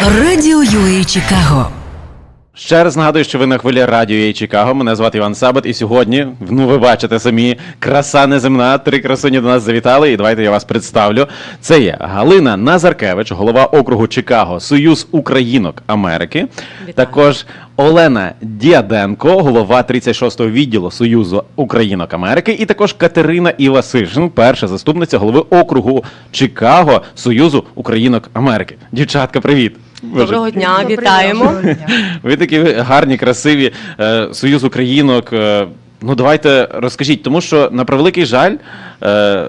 Радіо UA Чикаго. Ще раз нагадую, що ви на хвилі радіо «Ей Чикаго. Мене звати Іван Сабат, і сьогодні, ну ви бачите самі, краса неземна. Три красуні до нас завітали, і давайте я вас представлю. Це є Галина Назаркевич, голова округу Чикаго, Союз Українок Америки. Також Олена Діаденко, голова 36-го відділу Союзу Українок Америки, і також Катерина Івасишин, перша заступниця голови округу Чикаго Союзу Українок Америки. Дівчатка, привіт! Боже, Доброго дня, вітаємо. ви такі гарні, красиві, е, союз українок. Ну, давайте розкажіть, тому що на превеликий жаль, е,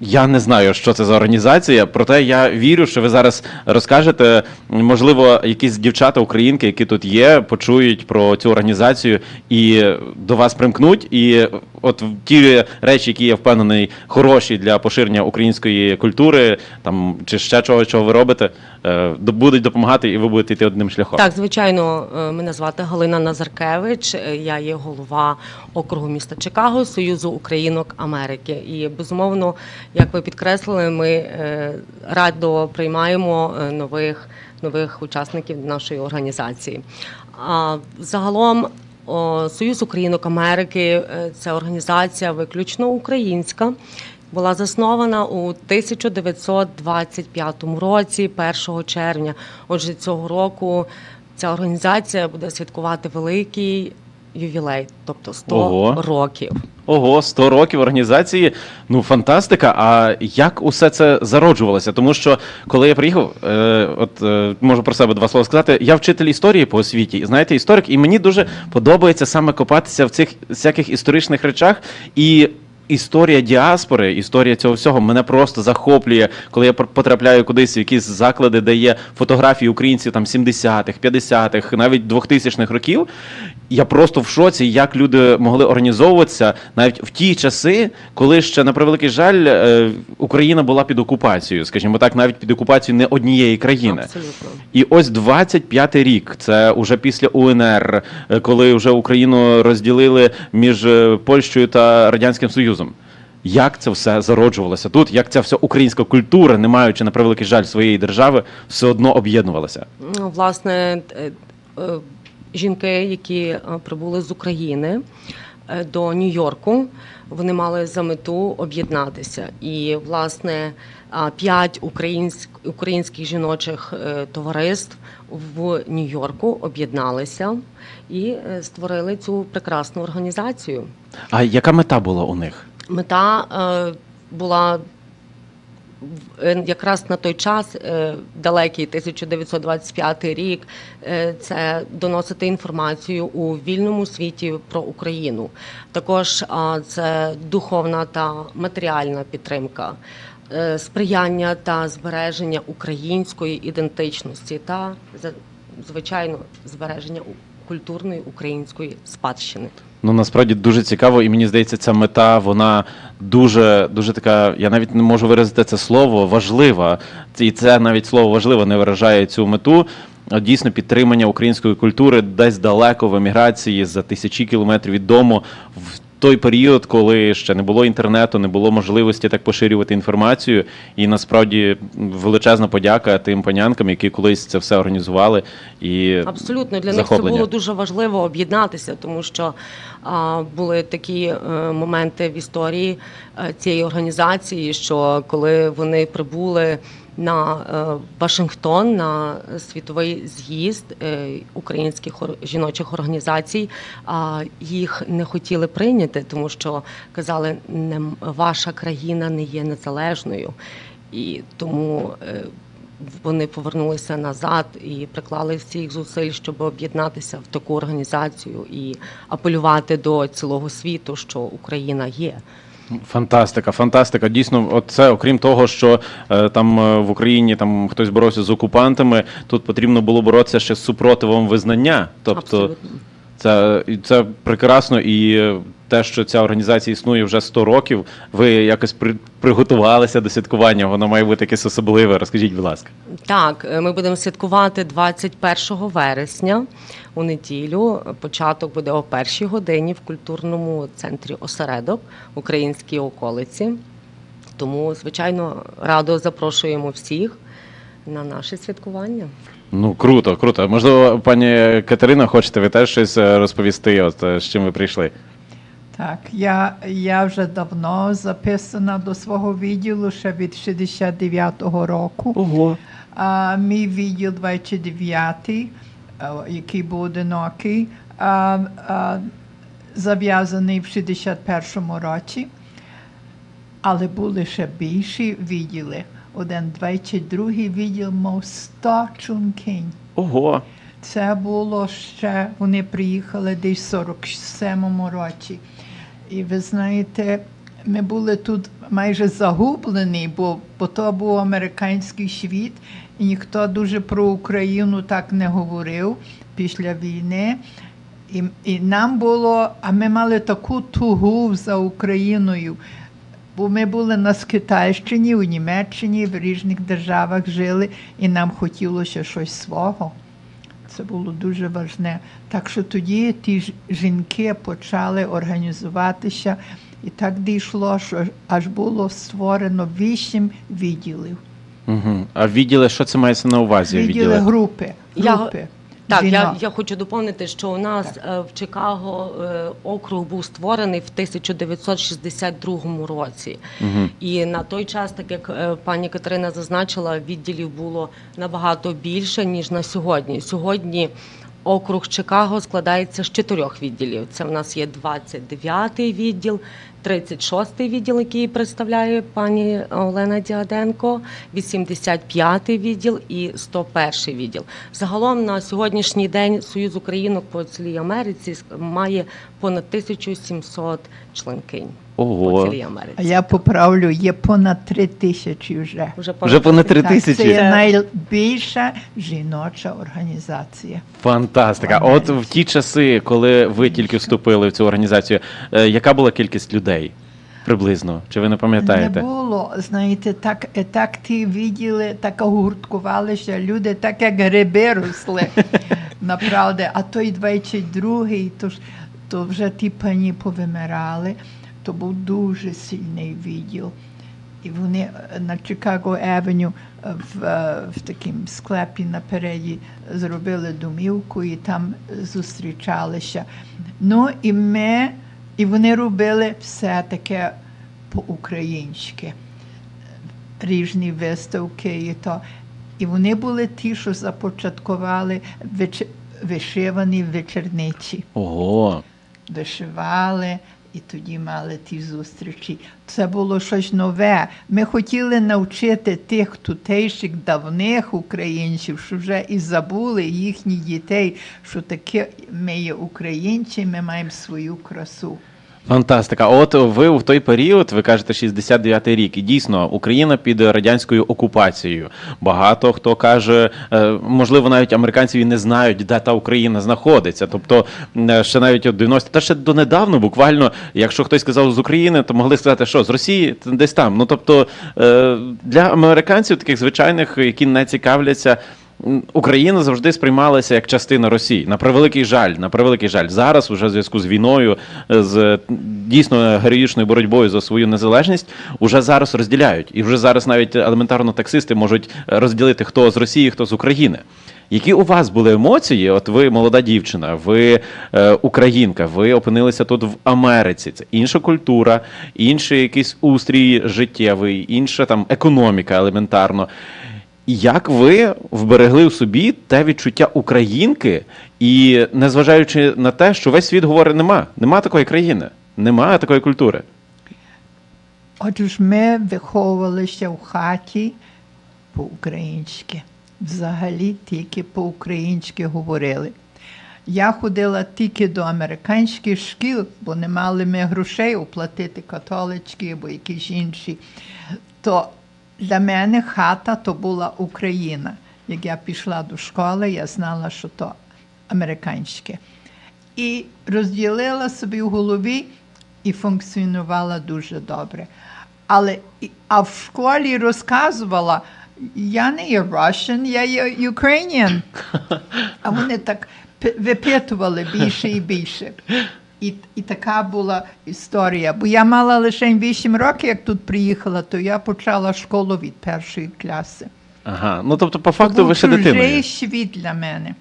я не знаю, що це за організація. Проте я вірю, що ви зараз розкажете. Можливо, якісь дівчата, українки, які тут є, почують про цю організацію і до вас примкнуть. І от ті речі, які я впевнений, хороші для поширення української культури, там чи ще чого, чого ви робите, е, будуть допомагати, і ви будете йти одним шляхом. Так, звичайно, е, мене звати Галина Назаркевич. е, Я є голова округу міста Чикаго Союзу Українок Америки. І безумовно, як ви підкреслили, ми е, радо приймаємо е, нових нових учасників нашої організації. А загалом. Союз Українок Америки це організація виключно українська. Була заснована у 1925 році, 1 червня. Отже, цього року ця організація буде святкувати великий ювілей, тобто 100 Ого. років. Ого, 100 років організації. Ну, фантастика. А як усе це зароджувалося? Тому що коли я приїхав, е, от е, можу про себе два слова сказати. Я вчитель історії по освіті, і знаєте, історик, і мені дуже подобається саме копатися в цих всяких історичних речах. І історія діаспори, історія цього всього мене просто захоплює, коли я потрапляю кудись в якісь заклади, де є фотографії українців там 70-х, 50-х, навіть 2000-х років. Я просто в шоці, як люди могли організовуватися навіть в ті часи, коли ще на превеликий жаль е, Україна була під окупацією, скажімо так, навіть під окупацією не однієї країни. Абсолютно. І ось 25-й рік, це уже після УНР, е, коли вже Україну розділили між е, Польщею та Радянським Союзом. Як це все зароджувалося тут? Як ця вся українська культура, не маючи на превеликий жаль своєї держави, все одно об'єднувалася? Ну, Власне, е, е, жінки, які е, прибули з України до Нью-Йорку, вони мали за мету об'єднатися. І, власне, п'ять українськ, українських жіночих товариств в Нью-Йорку об'єдналися і е, створили цю прекрасну організацію. А яка мета була у них? Мета е, була е, якраз на той час, далекий 1925 рік, це доносити інформацію у вільному світі про Україну. Також це духовна та матеріальна підтримка. Сприяння та збереження української ідентичності та звичайно збереження культурної української спадщини. Ну насправді дуже цікаво, і мені здається, ця мета вона дуже дуже така. Я навіть не можу виразити це слово важлива. І це навіть слово важливо не виражає цю мету. Дійсно, підтримання української культури десь далеко в еміграції за тисячі кілометрів від дому в той період, коли ще не було інтернету, не було можливості так поширювати інформацію. І насправді величезна подяка тим панянкам, які колись це все організували. І Абсолютно для них це було дуже важливо об'єднатися, тому що а, були такі е, моменти в історії е, цієї організації, що коли вони прибули на е, Вашингтон на світовий з'їзд е, українських жіночих організацій, а їх не хотіли прийняти, тому що казали, не ваша країна не є незалежною, і тому. е, вони повернулися назад і приклали всіх зусиль, щоб об'єднатися в таку організацію і апелювати до цілого світу, що Україна є. Фантастика, фантастика. Дійсно, от це окрім того, що е, там е, в Україні там хтось боровся з окупантами, тут потрібно було боротися ще з супротивом визнання. Тобто, Абсолютно. це, і це прекрасно і е, те, що ця організація існує вже 100 років. Ви якось при, приготувалися до святкування. Воно має бути якесь особливе. Розкажіть, будь ласка. Так, е, ми будемо святкувати 21 вересня у неділю. Початок буде о першій годині в культурному центрі осередок Українській околиці. Тому, звичайно, радо запрошуємо всіх. на наше святкування. Ну круто, круто. Можливо, пані Катерина, хочете ви теж щось е, розповісти? От е, з чим ви прийшли? Так, я, я вже давно записана до свого відділу ще від 69-го року. Ого. А, мій відділ 29-й, а, який був одинокий, зав'язаний в 61-му році, але були ще більші відділи. Один 22-й відділ мав 100 чункинь. Ого. Це було ще, вони приїхали десь в 47-му році. І ви знаєте, ми були тут майже загублені, бо, бо то був американський світ, і ніхто дуже про Україну так не говорив після війни. І, і нам було, а ми мали таку тугу за Україною. Бо ми були на Скитальщині, у Німеччині, в різних державах жили, і нам хотілося щось свого. Це було дуже важне. Так що тоді ті жінки почали організуватися, і так дійшло, що аж було створено вісім відділів. Угу. А відділи, що це мається на увазі? Відділи групи. Я- групи Так, я, я хочу доповнити, що у нас е, в Чикаго е, округ був створений в 1962 році. І на той час, так як е, пані Катерина зазначила, відділів було набагато більше, ніж на сьогодні. Сьогодні округ Чикаго складається з чотирьох відділів. Це в нас є 29-й відділ, 36-й відділ, який представляє пані Олена Діаденко, 85-й відділ і 101-й відділ. Загалом на сьогоднішній день Союз Українок по цілій Америці має понад 1700 членкинь Ого. Америці. А я поправлю, є понад три тисячі вже. Вже Вже понад три Так, Це є найбільша жіноча організація. Фантастика. От в ті часи, коли ви тільки вступили в цю організацію, е, яка була кількість людей? Приблизно. Чи ви не пам'ятаєте? Не було, знаєте, так, так ті відділи, так гурткувалися люди, так як гриби росли. Направда. А той 22-й, то, ж- то вже ті пані повимирали, то був дуже сильний відділ. І вони е, на Чикаго Евеню е, в, е, в такому склепі напереді зробили домівку і там зустрічалися. Ну і ми, і вони робили все таке по-українськи. Різні виставки і то. І вони були ті, що започаткували веч- вишивані вечорниці Ого. вишивали і тоді мали ті зустрічі. Це було щось нове. Ми хотіли навчити тих тутейших давних українців, що вже і забули їхніх дітей, що таке ми є українці, ми маємо свою красу. Фантастика. От ви в той період, ви кажете, 69-й рік, і дійсно Україна під радянською окупацією. Багато хто каже, е, можливо, навіть американці і не знають, де та Україна знаходиться. Тобто, е, ще навіть от 90 та ще донедавно, буквально, якщо хтось сказав з України, то могли сказати, що з Росії десь там. Ну тобто е, для американців, таких звичайних, які не цікавляться. Україна завжди сприймалася як частина Росії. На превеликий жаль, на превеликий жаль. Зараз, уже в зв'язку з війною, е, з е, дійсно героїчною боротьбою за свою незалежність, уже зараз розділяють. І вже зараз навіть елементарно таксисти можуть розділити хто з Росії, хто з України. Які у вас були емоції? От ви молода дівчина, ви е, українка, ви опинилися тут в Америці. Це інша культура, інший якийсь устрій життєвий, інша там економіка елементарно. Як ви вберегли в собі те відчуття українки, і незважаючи на те, що весь світ говорить, нема, нема такої країни, немає такої культури. Отже, ми виховувалися в хаті по-українськи. Взагалі тільки по-українськи говорили. Я ходила тільки до американських шкіл, бо не мали ми грошей оплатити католицькі або якісь інші. То для мене хата то була Україна. Як я пішла до школи, я знала, що то американське. І розділила собі в голові і функціонувала дуже добре. Але а в школі розказувала, я не є Russian, я є Ukrainian. А вони так пи- випитували більше і більше. І, і така була історія. Бо я мала лише 8 років, як тут приїхала, то я почала школу від першої класи. Ага. Ну тобто, по факту, ви ще дитиною. чужий світ для мене.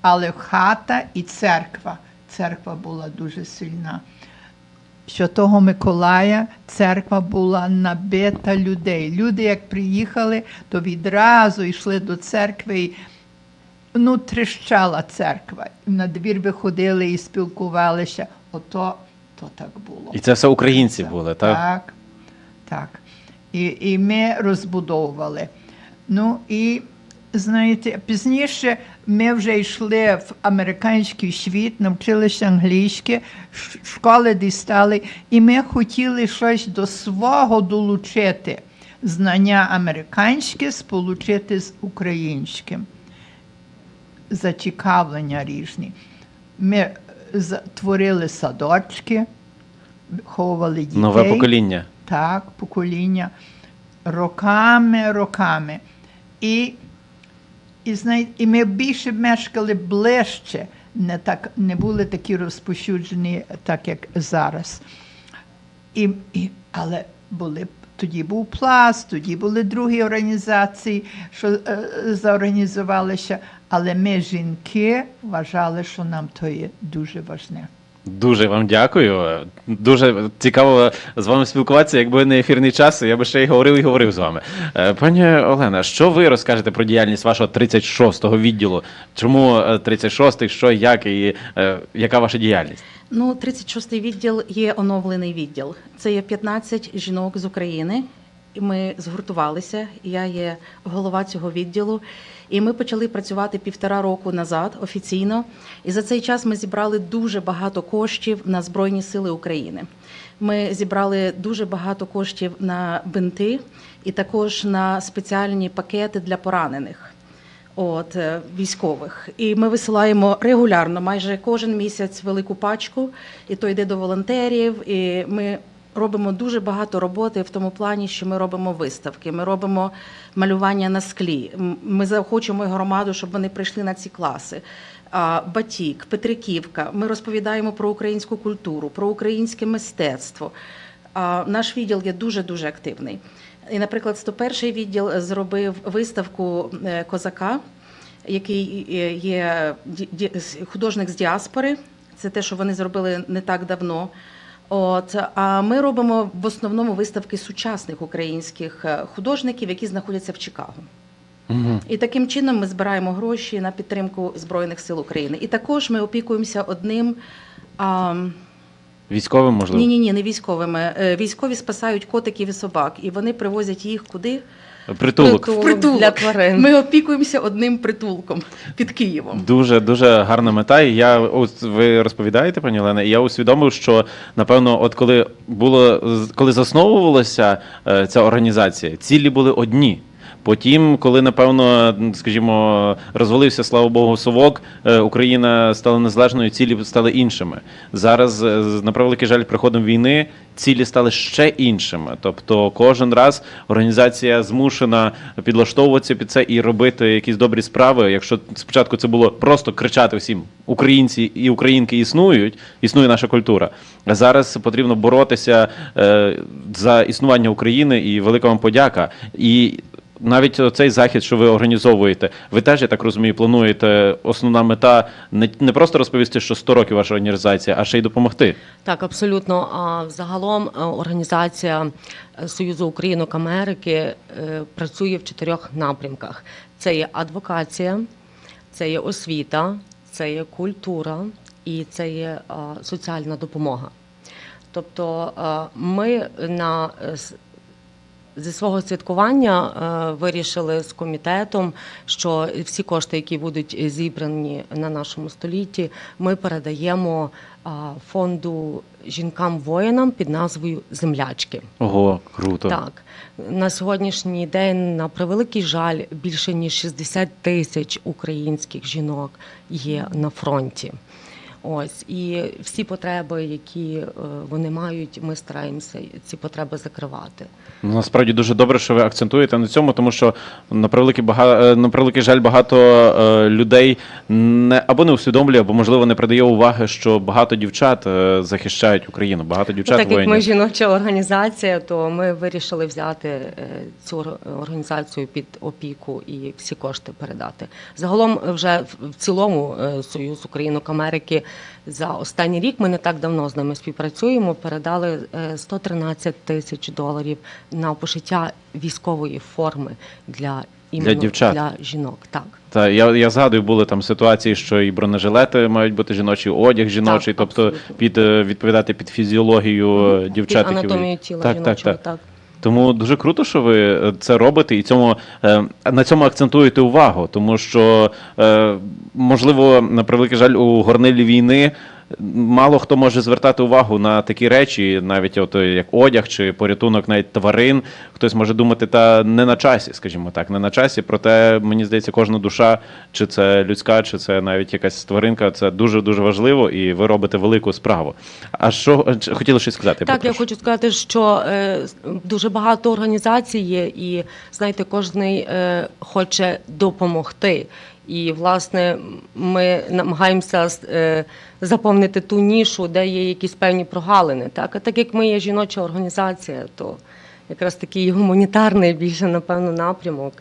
Але хата і церква. Церква була дуже сильна. Що того Миколая церква була набита людей. Люди, як приїхали, то відразу йшли до церкви. І, ну, тріщала церква. На двір виходили і спілкувалися. Ото то так було. І це все українці були, так? Так, так. І, і ми розбудовували. Ну і знаєте, пізніше ми вже йшли в американський світ, навчилися англійське, школи дістали, і ми хотіли щось до свого долучити. Знання американське сполучити з українським. Зацікавлення різні. Ми е, творили садочки, виховували дітей. Нове покоління. Так, покоління. Роками, роками. І, і, знає, і ми більше мешкали ближче, не, так, не були такі розпощуджені, так як зараз. І, і, але були, тоді був пласт, тоді були другі організації, що е, заорганізувалися. Але ми, жінки, вважали, що нам то є дуже важне. Дуже вам дякую. Дуже цікаво з вами спілкуватися. Якби не ефірний час, я би ще й говорив і говорив з вами. Е, Пані Олена, що ви розкажете про діяльність вашого 36-го відділу? Чому е, 36-й, що, як і е, яка ваша діяльність? Ну, 36-й відділ є оновлений відділ. Це є 15 жінок з України. І ми згуртувалися. Я є голова цього відділу. І ми почали працювати півтора року назад офіційно. І за цей час ми зібрали дуже багато коштів на Збройні Сили України. Ми зібрали дуже багато коштів на бинти і також на спеціальні пакети для поранених от е, військових. І ми висилаємо регулярно, майже кожен місяць велику пачку, і то йде до волонтерів. І ми робимо дуже багато роботи в тому плані, що ми робимо виставки, ми робимо малювання на склі. Ми заохочуємо громаду, щоб вони прийшли на ці класи. Батік, Петриківка. Ми розповідаємо про українську культуру, про українське мистецтво. Наш відділ є дуже дуже активний. І, наприклад, 101 відділ зробив виставку е, козака, який е, є художник з діаспори. Це те, що вони зробили не так давно. От а ми робимо в основному виставки сучасних українських е, художників, які знаходяться в Чикаго. Угу. І таким чином ми збираємо гроші на підтримку Збройних сил України. І також ми опікуємося одним. А, Військовим, можливо? ні, ні, ні, не військовими. Е, Військові спасають котиків і собак, і вони привозять їх куди? Притулок. Притулок Притулок. для тварин. Ми опікуємося одним притулком під Києвом. Дуже дуже гарна мета. І я от ви розповідаєте, пані Олена, і я усвідомив, що напевно, от коли було з- коли засновувалася е, ця організація, цілі були одні. Потім, коли напевно, скажімо, розвалився, слава Богу, совок, е, Україна стала незалежною, цілі стали іншими. Зараз, е, на превеликий жаль, приходом війни цілі стали ще іншими. Тобто, кожен раз організація змушена підлаштовуватися під це і робити якісь добрі справи. Якщо спочатку це було просто кричати всім українці і українки існують, існує наша культура. А зараз потрібно боротися е, за існування України і велика вам подяка. І навіть цей захід, що ви організовуєте, ви теж, я так розумію, плануєте основна мета не, не просто розповісти, що 100 років ваша організація, а ще й допомогти. Так, абсолютно. А взагалом е, організація е, Союзу Українок Америки е, працює в чотирьох напрямках: це є адвокація, це є освіта, це є культура і це є соціальна допомога. Тобто ми на Зі свого святкування е, вирішили з комітетом, що всі кошти, які будуть зібрані на нашому столітті, ми передаємо е, фонду жінкам-воїнам під назвою Землячки. Ого, круто. Так, на сьогоднішній день, на превеликий жаль, більше ніж 60 тисяч українських жінок є на фронті. Ось і всі потреби, які е, вони мають, ми стараємося ці потреби закривати. Ну, Насправді дуже добре, що ви акцентуєте на цьому, тому що на превеликий бага... е, на превеликий жаль, багато е, людей не або не усвідомлює, або можливо не придає уваги, що багато дівчат захищають Україну. Багато Ну, дівчат так як ми жіноча організація, то ми вирішили взяти цю організацію під опіку і всі кошти передати. Загалом, вже в- цілому Союз Українок Америки за останній рік ми не так давно з ними співпрацюємо. Передали е, 113 тисяч доларів на пошиття військової форми для іменно дівчат. для жінок. Так. Та я, я згадую, були там ситуації, що і бронежилети мають бути жіночі, одяг жіночий, Так, тобто абсолютно. під е, відповідати під фізіологію е, дівчат. Під анатомію тіла так, так, так. так. Тому дуже круто, що ви е, це робите, і цьому е, на цьому акцентуєте увагу, тому що е, можливо, на превеликий жаль, у горнилі війни. Мало хто може звертати увагу на такі речі, навіть от е, як одяг чи порятунок навіть тварин. Хтось може думати, та не на часі, скажімо так, не на часі. Проте мені здається, кожна душа, чи це людська, чи це навіть якась тваринка, це дуже дуже важливо, і ви робите велику справу. А що е, хотіли щось сказати? Так, я хочу сказати, що е, дуже багато організацій є, і знаєте, кожен е, хоче допомогти. І власне ми намагаємося е, заповнити ту нішу, де є якісь певні прогалини. Так, а так як ми є жіноча організація, то якраз такий гуманітарний більше напевно напрямок.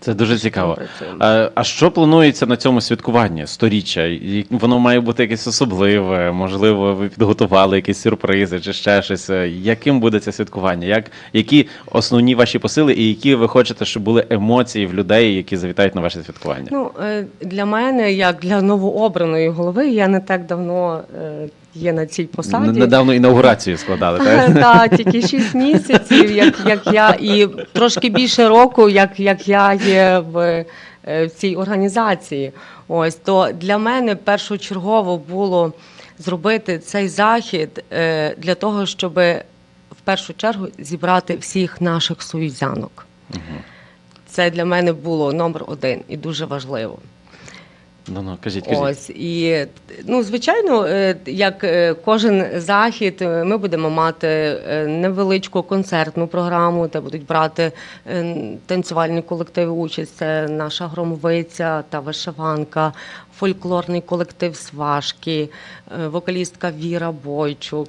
Це дуже цікаво. А, а що планується на цьому святкуванні сторіччя? Воно має бути якесь особливе, можливо, ви підготували якісь сюрпризи чи ще щось. Яким буде це святкування? Як, які основні ваші посили і які ви хочете, щоб були емоції в людей, які завітають на ваше святкування? Ну е, для мене, як для новообраної голови, я не так давно е, є на цій посаді. Недавно інаугурацію складали, так? Так, тільки 6 місяців, як, як я, і трошки більше року, як, як я є в, е, в цій організації. Ось то для мене першочергово було зробити цей захід е, для того, щоб в першу чергу зібрати всіх наших союзянок. Це для мене було номер один і дуже важливо. Ну, ну, кажіть, кажіть. Ось і ну звичайно, е, як е, кожен захід, е, ми будемо мати невеличку концертну програму, де будуть брати танцювальні колективи участь. Це наша громовиця та вишиванка, фольклорний колектив Свашки, е, вокалістка Віра Бойчук.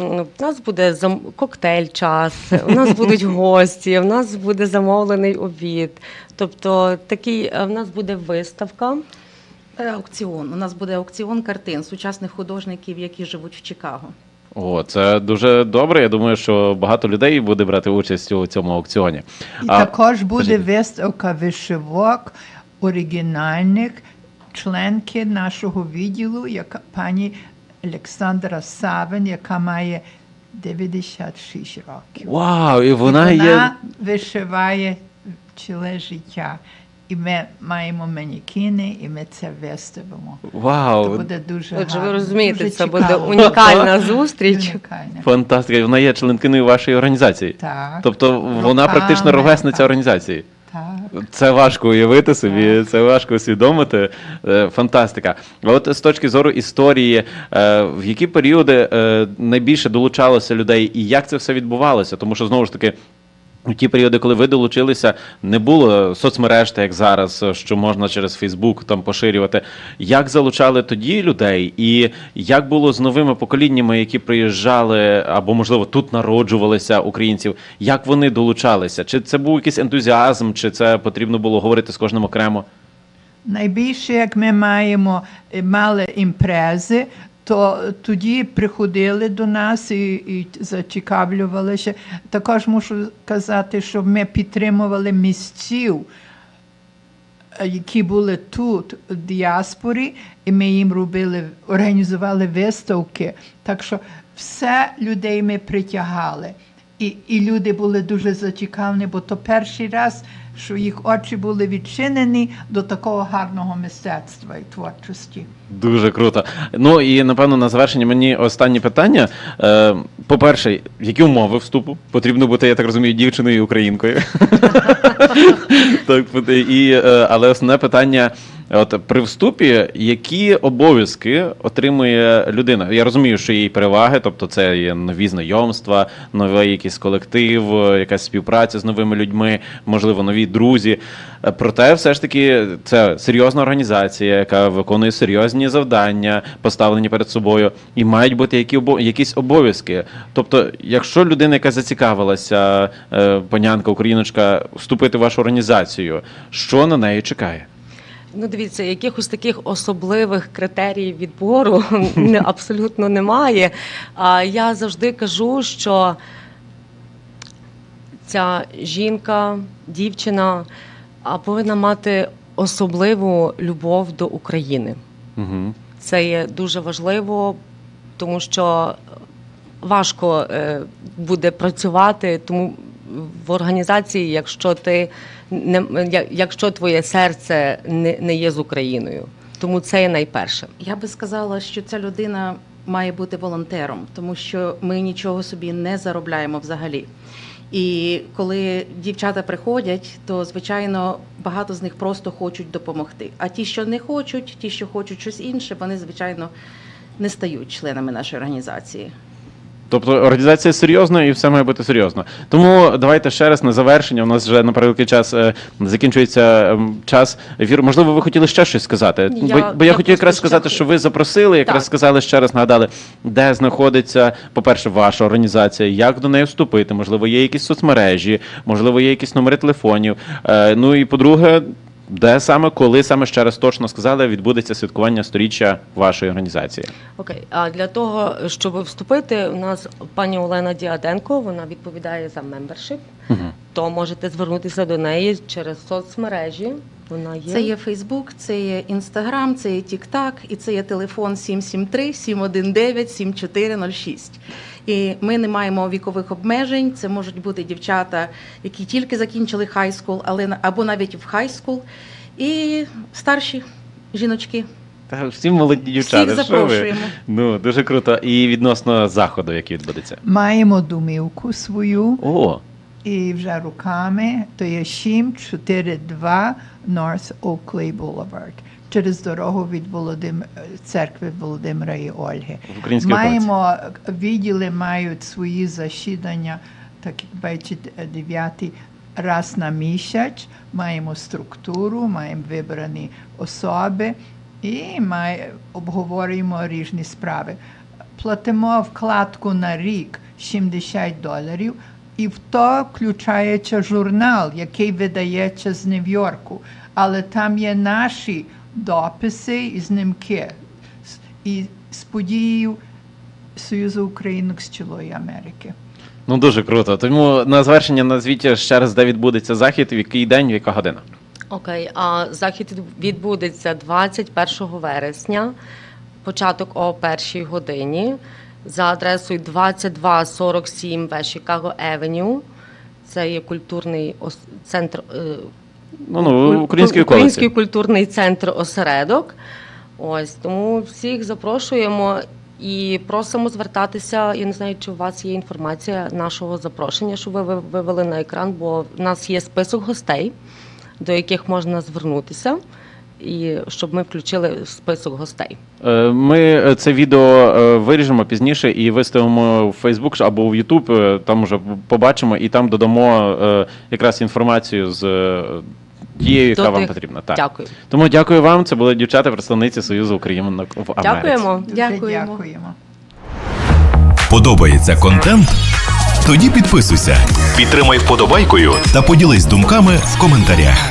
У нас буде зам... коктейль час, у нас будуть гості, у нас буде замовлений обід. Тобто такий в нас буде виставка. Е, Аукціон. У нас буде аукціон картин сучасних художників, які живуть в Чикаго. О, це дуже добре. Я думаю, що багато людей буде брати участь у цьому аукціоні. І А, також буде виставка вишивок оригінальних членки нашого відділу, яка пані Олександра Савин, яка має 96 років. Вау, і вона, І є. вишиває ціле життя. І ми маємо манікіни, і ми це виставимо. Вау, Це буде дуже Отже, ви розумієте, дуже це буде унікальна зустріч. Унікальне. фантастика. Вона є членкиною вашої організації. Так, Тобто вона практично ровесниця так. організації. так. Це важко уявити собі, це важко усвідомити. Е, Фантастика. А От з точки зору історії, е, в які періоди е, найбільше долучалося людей, і як це все відбувалося? Тому що знову ж таки. У ті періоди, коли ви долучилися, не було соцмереж, так як зараз, що можна через Фейсбук там поширювати. Як залучали тоді людей, і як було з новими поколіннями, які приїжджали або, можливо, тут народжувалися українців? Як вони долучалися? Чи це був якийсь ентузіазм, чи це потрібно було говорити з кожним окремо? Найбільше, як ми маємо, е, мали імпрези, то тоді приходили до нас і, і зацікавлювалися. Також мушу казати, що ми підтримували місців, е, які були тут, в діаспорі, і ми їм робили, організували виставки. Так що все людей ми притягали. І, і люди були дуже зацікавлені, бо то перший раз що їх очі були відчинені до такого гарного мистецтва і творчості. Дуже круто. Ну і напевно на завершення мені останнє питання. Е, по-перше, які умови вступу? Потрібно бути, я так розумію, дівчиною і українкою. так, і, е, але основне питання. От при вступі, які обов'язки отримує людина? Я розумію, що є переваги, тобто це є нові знайомства, новий якийсь колектив, якась співпраця з новими людьми, можливо, нові друзі. Проте, все ж таки, це серйозна організація, яка виконує серйозні завдання, поставлені перед собою, і мають бути які якісь обов'язки. Тобто, якщо людина, яка зацікавилася, е, панянка, україночка, вступити в вашу організацію, що на неї чекає? Ну, дивіться, якихось таких особливих критеріїв відбору абсолютно немає. А я завжди кажу, що ця жінка, дівчина повинна мати особливу любов до України. Угу. Це є дуже важливо, тому що важко е, буде працювати, тому в організації, якщо ти не якщо твоє серце не, не є з Україною. Тому це є найперше. Я би сказала, що ця людина має бути волонтером, тому що ми нічого собі не заробляємо взагалі. І коли дівчата приходять, то звичайно багато з них просто хочуть допомогти. А ті, що не хочуть, ті, що хочуть щось інше, вони звичайно не стають членами нашої організації. Тобто організація серйозна і все має бути серйозно. Тому давайте ще раз на завершення. У нас вже на превеликий час е, закінчується ем, час ефіру. Можливо, ви хотіли ще щось сказати? Я- бо, бо я, я хотів якраз просто сказати, хот- що ви запросили, якраз Так. сказали ще раз, нагадали, де знаходиться, по-перше, ваша організація, як до неї вступити. Можливо, є якісь соцмережі, можливо, є якісь номери телефонів. Е, ну і по-друге. Де саме, коли саме ще раз точно сказали, відбудеться святкування сторіччя вашої організації? Окей, а для того, щоб вступити, у нас пані Олена Діаденко, вона відповідає за мембершип. Угу. То можете звернутися до неї через соцмережі. Вона є. Це є Фейсбук, це є Інстаграм, це є Тіктак і це є телефон 773 719 7406. І ми не маємо вікових обмежень. Це можуть бути дівчата, які тільки закінчили хайскул, але або навіть в хайскул, і старші жіночки. Та всі молоді дівчата. Всіх запрошуємо. Ну дуже круто. І відносно заходу, який відбудеться. Маємо домівку свою О, і вже руками, то є 742 North Oakley Boulevard. Через дорогу від Володим... церкви Володимира і Ольги. Маємо відділи мають свої засідання, так як бачите, дев'ятий раз на місяць. Маємо структуру, маємо вибрані особи і має, обговорюємо різні справи. Платимо вкладку на рік 70 доларів, і в то включається журнал, який видається з Нью-Йорку. Але там є наші дописи і знімки і з подією Союзу Українок з цілої Америки. Ну дуже круто. Тому на завершення назвіть ще раз, де відбудеться захід, в який день, в яка година. Окей, а захід відбудеться 21 вересня, початок о першій годині за адресою 2247 West Chicago Avenue. Це є культурний центр. е, Ну ну український Український культурний центр осередок. Ось тому всіх запрошуємо і просимо звертатися. Я не знаю, чи у вас є інформація нашого запрошення, що ви- вивели на екран, бо в нас є список гостей, до яких можна звернутися, і щоб ми включили в список гостей. Е, Ми е, це відео е, виріжемо пізніше і виставимо в Facebook або в YouTube, е, Там вже побачимо, і там додамо якраз інформацію з тією, яка До вам тих- потрібна. Так. Дякую. Тому дякую вам. Це були дівчата, представниці Союзу українок в Америці. Дякуємо. Дуже Дякуємо. дякуємо. Подобається контент? Тоді підписуйся, підтримай вподобайкою та поділись думками в коментарях.